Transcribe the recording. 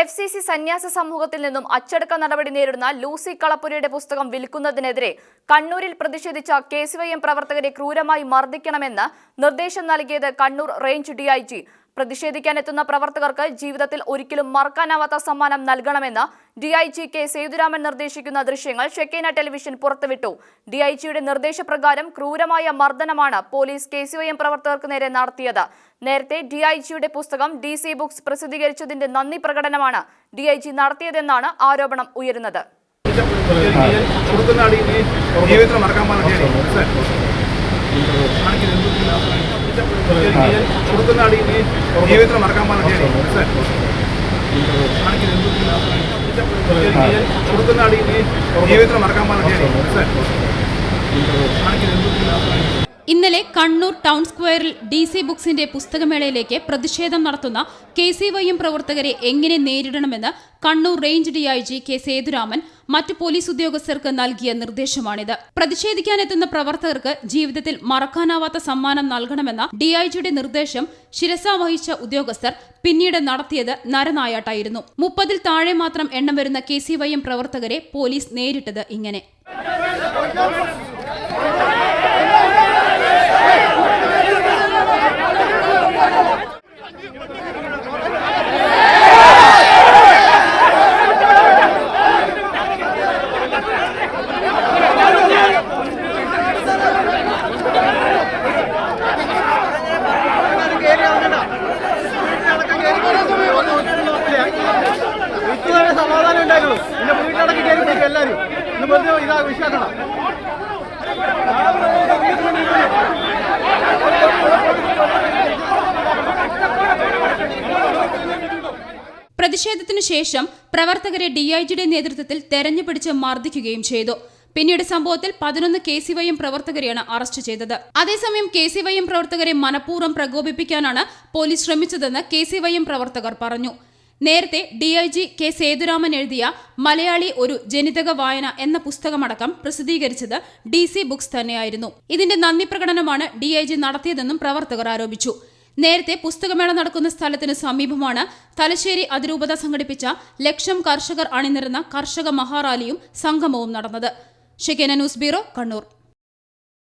F C C സന്യാസ സമൂഹത്തിൽ നിന്നും അച്ചടക്ക നടപടി നേരിടുന്ന ലൂസി കളപ്പുരയുടെ പുസ്തകം വിൽക്കുന്നതിനെതിരെ കണ്ണൂരിൽ പ്രതിഷേധിച്ച കെ സി വൈ എം പ്രവർത്തകരെ ക്രൂരമായി മർദ്ദിക്കണമെന്ന് നിർദ്ദേശം നൽകിയത് കണ്ണൂർ റേഞ്ച് ഡിഐജി പ്രതിഷേധിക്കാനെത്തുന്ന പ്രവർത്തകർക്ക് ജീവിതത്തിൽ ഒരിക്കലും മറക്കാനാവാത്ത സമ്മാനം നൽകണമെന്ന് ഡിഐജി കെ സേതുരാമൻ നിർദ്ദേശിക്കുന്ന ദൃശ്യങ്ങൾ ഷെക്കേന ടെലിവിഷൻ പുറത്തുവിട്ടു. ഡിഐജിയുടെ നിർദ്ദേശപ്രകാരം ക്രൂരമായ മർദ്ദനമാണ് പോലീസ് കെ സി എം പ്രവർത്തകർക്ക് നേരെ നടത്തിയത്. നേരത്തെ ഡിഐജിയുടെ പുസ്തകം ഡി സി ബുക്സ് പ്രസിദ്ധീകരിച്ചതിന്റെ നന്ദി പ്രകടനമാണ് ഡിഐജി നടത്തിയതെന്നാണ് ആരോപണം ഉയരുന്നത്. ഇന്നലെ കണ്ണൂർ ടൗൺ സ്ക്വയറിൽ ഡി സി ബുക്സിന്റെ പുസ്തകമേളയിലേക്ക് പ്രതിഷേധം നടത്തുന്ന കെ സി വൈ എം പ്രവർത്തകരെ എങ്ങനെ നേരിടണമെന്ന് Kannur range D I DIG K Sethuraman മറ്റു പോലീസ് ഉദ്യോഗസ്ഥർക്ക് നൽകിയ നിർദ്ദേശമാണിത്. പ്രതിഷേധിക്കാനെത്തുന്ന പ്രവർത്തകർക്ക് ജീവിതത്തിൽ മറക്കാനാവാത്ത സമ്മാനം നൽകണമെന്ന ഡിഐജിയുടെ നിർദ്ദേശം ശിരസ വഹിച്ച ഉദ്യോഗസ്ഥർ പിന്നീട് നടത്തിയത് നരനായാട്ടായിരുന്നു. മുപ്പതിൽ താഴെ മാത്രം എണ്ണം വരുന്ന കെ സി വൈ എം പ്രവർത്തകരെ പോലീസ് നേരിട്ടത് ഇങ്ങനെ. പ്രതിഷേധത്തിനു ശേഷം പ്രവർത്തകരെ ഡിഐജിയുടെ നേതൃത്വത്തിൽ തെരഞ്ഞുപിടിച്ച് മർദ്ദിക്കുകയും ചെയ്തു. പിന്നീട് സംഭവത്തിൽ പതിനൊന്ന് കെ സി വൈ എം പ്രവർത്തകരെയാണ് അറസ്റ്റ് ചെയ്തത്. അതേസമയം കെ സി വൈ എം പ്രവർത്തകരെ മനഃപൂർവം പ്രകോപിപ്പിക്കാനാണ് പോലീസ് ശ്രമിച്ചതെന്ന് കെ സി വൈ എം പ്രവർത്തകർ പറഞ്ഞു. നേരത്തെ D I G K Sethuraman എഴുതിയ മലയാളി ഒരു ജനിതക വായന എന്ന പുസ്തകമടക്കം പ്രസിദ്ധീകരിച്ചത് ഡി സി ബുക്സ് തന്നെയായിരുന്നു. ഇതിന്റെ നന്ദി പ്രകടനമാണ് ഡി ഐ ജി നടത്തിയതെന്നും പ്രവർത്തകർ ആരോപിച്ചു. നേരത്തെ പുസ്തകമേള നടക്കുന്ന സ്ഥലത്തിന് സമീപമാണ് തലശ്ശേരി അതിരൂപത സംഘടിപ്പിച്ച ലക്ഷം കർഷകർ അണിനിരുന്ന കർഷക മഹാറാലിയും സംഗമവും നടന്നത്. ഷെക്കേന ന്യൂസ് ബ്യൂറോ കണ്ണൂർ